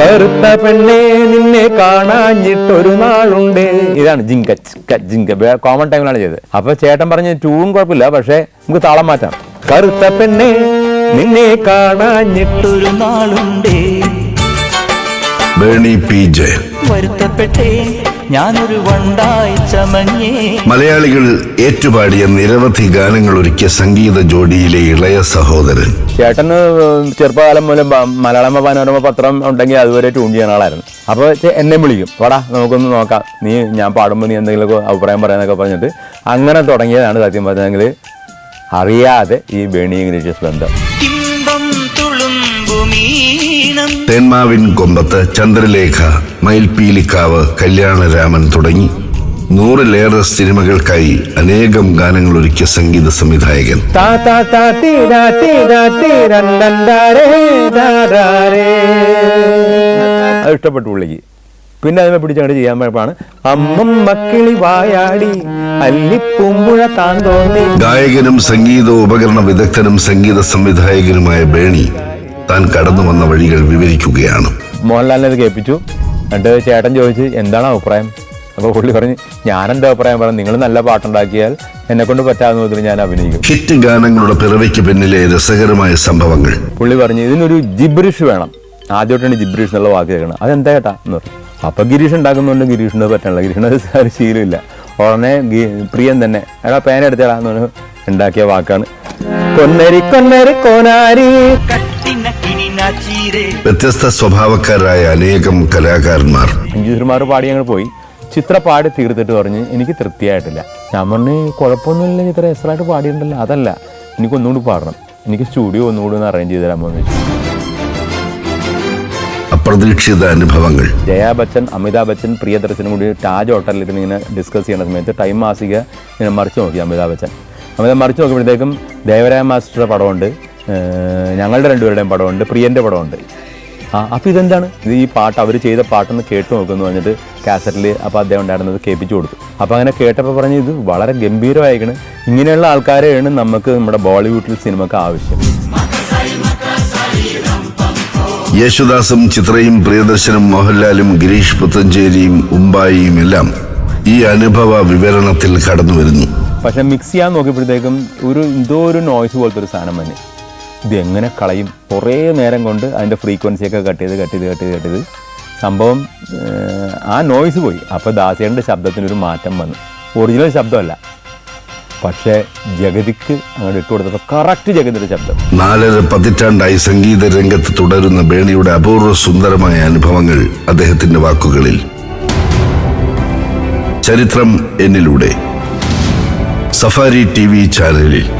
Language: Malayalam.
കറുത്ത പെണ്ണെ നിന്നെ കാണാഞ്ഞിട്ടൊരു നാളുണ്ട്. ഇതാണ് ജിങ്ക ജിങ്ക കോമൺ ടൈമിലാണ് ചെയ്തത്. അപ്പൊ ചേട്ടൻ പറഞ്ഞ ട്യൂൺ കുഴപ്പമില്ല പക്ഷെ നമുക്ക് താളം മാറ്റാം. കറുത്ത പെണ്ണെ നിന്നെ കാണാഞ്ഞിട്ടൊരു നാളുണ്ട്. നാളുണ്ടേ ബേണി പി ജെ വരുത്തപ്പെട്ടേ. ഞാനൊരു വണ്ടായി ചമഞ്ഞേ. മലയാളികൾ ഏറ്റുപാടിയ നിരവധി ഗാനങ്ങൾ ഒരുക്കിയ സംഗീത ജോഡിയിലെ ഇളയ സഹോദരൻ. ചേട്ടന് ചെറുപ്പകാലം മുതൽ മലയാളമ മനോരമ പത്രം ഉണ്ടെങ്കിൽ അതുവരെ ട്യൂൺ ചെയ്യുന്ന ആളായിരുന്നു. അപ്പോൾ എന്നെ വിളിക്കും. വാടാ നമുക്കൊന്ന് നോക്കാം. നീ ഞാൻ പാടുമ്പോൾ നീ എന്തെങ്കിലും അഭിപ്രായം പറയാനൊക്കെ പറഞ്ഞിട്ട് അങ്ങനെ തുടങ്ങിയതാണ് സത്യം പറഞ്ഞെങ്കിൽ അറിയാതെ ഈ ബേണി ഇംഗ്ലീഷ് ബന്ധം. തേന്മാവിൻ കൊമ്പത്ത് ചന്ദ്രലേഖ മയിൽപീലിക്കാവ് കല്യാണരാമൻ തുടങ്ങി. നൂറിലേറെ സിനിമകൾക്കായി അനേകം ഗാനങ്ങൾ ഒരുക്കിയ സംഗീത സംവിധായകൻ. അത് ഇഷ്ടപ്പെട്ടു പുള്ളിക്ക്. പിന്നെ അതിനെ പിടിച്ചങ്ങോട്ട് ചെയ്യാൻ പോയപ്പോഴാണ് അമ്മം മക്കിളി വായാടി അല്ലിപ്പൂമ്പുഴ താൻ തോന്നി ഗായകനും സംഗീത ഉപകരണ വിദഗ്ധനും സംഗീത സംവിധായകനുമായ ബേണി താൻ കടന്നു വന്ന വഴികൾ വിവരിക്കുകയാണ്. മോഹൻലാലിനെ ഇത് കേൾപ്പിച്ചു. എന്നിട്ട് ചേട്ടൻ ചോദിച്ചു എന്താണ് അഭിപ്രായം? അപ്പോൾ പുള്ളി പറഞ്ഞു ഞാനെന്താ അഭിപ്രായം പറഞ്ഞു നിങ്ങൾ നല്ല പാട്ടുണ്ടാക്കിയാൽ എന്നെ കൊണ്ട് പറ്റാവുന്ന വിധത്തിൽ ഞാൻ അഭിനയിക്കും. ഹിറ്റ് ഗാനങ്ങളുടെ പിറവിക്ക് പിന്നിലെ രസകരമായ സംഭവങ്ങൾ. പുള്ളി പറഞ്ഞു ഇതിനൊരു ജിബ്രിഷ് വേണം. ആദ്യമായിട്ടാണ് ജിബ്രിഷ് എന്നുള്ള വാക്ക് കേൾക്കണം അതെന്താ കേട്ടാ എന്ന് പറഞ്ഞു. അപ്പൊ ഗിരീഷ് ഉണ്ടാക്കുന്നുണ്ട് ഗിരീഷിന് പറ്റണില്ല. ഗിരീഷിന് ഒരു ശീലമില്ല ഉടനെ പ്രിയം പ്രിയൻ തന്നെ എടാ പേന എടുത്തേടാ എന്ന് പറഞ്ഞു ഉണ്ടാക്കിയ വാക്കാണ്. കൊന്നരി കൊന്നരി കോനാരി വ്യത്യസ്ത സ്വഭാവക്കാരായ അനേകം കലാകാരന്മാർ. അഞ്ചുമാർ പാടി ഞങ്ങൾ പോയി. ചിത്ര പാടി തീർത്തിട്ട് പറഞ്ഞ് എനിക്ക് തൃപ്തിയായിട്ടില്ല. ഞാൻ പറഞ്ഞു കുഴപ്പമൊന്നുമില്ല ചിത്ര എക്സ്ട്രായിട്ട് പാടിയിട്ടുണ്ടല്ലോ. അതല്ല എനിക്ക് ഒന്നുകൂടി പാടണം. എനിക്ക് സ്റ്റുഡിയോ ഒന്നുകൂടി ഒന്ന് അറേഞ്ച് ചെയ്ത് തരാൻ എന്ന് ചോദിച്ചു അപ്രതീക്ഷിത അനുഭവങ്ങൾ. ജയാ ബച്ചൻ അമിതാഭ് ബച്ചൻ പ്രിയദർശനും കൂടി താജ് ഹോട്ടലിൽ ഇങ്ങനെ ഡിസ്കസ് ചെയ്യുന്ന സമയത്ത് ടൈം മാസിക ഇങ്ങനെ മറിച്ച് നോക്കി അമിതാഭ് ബച്ചൻ. അമിതാഭ് മറിച്ച് നോക്കുമ്പോഴത്തേക്കും ദേവരായ മാസ്റ്ററുടെ പടമുണ്ട്. ഞങ്ങളുടെ രണ്ടുപേരുടെയും പടമുണ്ട് പ്രിയന്റെ പടമുണ്ട്. ആ അപ്പോൾ ഇതെന്താണ്? ഇത് ഈ പാട്ട് അവർ ചെയ്ത പാട്ടൊന്ന് കേട്ട് നോക്കുമെന്ന് പറഞ്ഞിട്ട് കാസറ്റിൽ അപ്പോൾ അദ്ദേഹം ഉണ്ടായിരുന്നത് കേൾപ്പിച്ചു കൊടുത്തു. അപ്പോൾ അങ്ങനെ കേട്ടപ്പോൾ പറഞ്ഞ് ഇത് വളരെ ഗംഭീരമായിരിക്കണം. ഇങ്ങനെയുള്ള ആൾക്കാരെയാണ് നമുക്ക് നമ്മുടെ ബോളിവുഡിൽ സിനിമക്ക് ആവശ്യം. യേശുദാസും ചിത്രയും പ്രിയദർശനും മോഹൻലാലും ഗിരീഷ് പുത്തഞ്ചേരിയും ഉമ്പായിയും എല്ലാം ഈ അനുഭവ വിവരണത്തിൽ കടന്നു വരുന്നു പക്ഷെ മിക്സ് ചെയ്യാൻ നോക്കിയപ്പോഴത്തേക്കും ഒരു എന്തോ ഒരു നോയ്സ് പോലത്തെ ഒരു സാധനം തന്നെ ഇത് എങ്ങനെ കളയും? കുറേ നേരം കൊണ്ട് അതിന്റെ ഫ്രീക്വൻസിയൊക്കെ കട്ട് ചെയ്ത് കട്ട് ചെയ്ത് കട്ട് ചെയ്ത് കട്ട് ചെയ്ത് സംഭവം ആ നോയ്സ് പോയി. അപ്പോൾ ദാസേന്റെ ശബ്ദത്തിനൊരു മാറ്റം വന്നു. ഒറിജിനൽ ശബ്ദമല്ല. പക്ഷേ ജഗതിക്ക് അങ്ങോട്ട് ഇട്ട് കൊടുത്തപ്പോൾ കറക്റ്റ് ജഗതിയുടെ ശബ്ദം. നാലര പതിറ്റാണ്ടായി സംഗീത രംഗത്ത് തുടരുന്ന ബേണിയുടെ അപൂർവ സുന്ദരമായ അനുഭവങ്ങൾ അദ്ദേഹത്തിന്റെ വാക്കുകളിൽ. ചരിത്രം എന്നിലൂടെ. സഫാരി ടി വി ചാനലിൽ.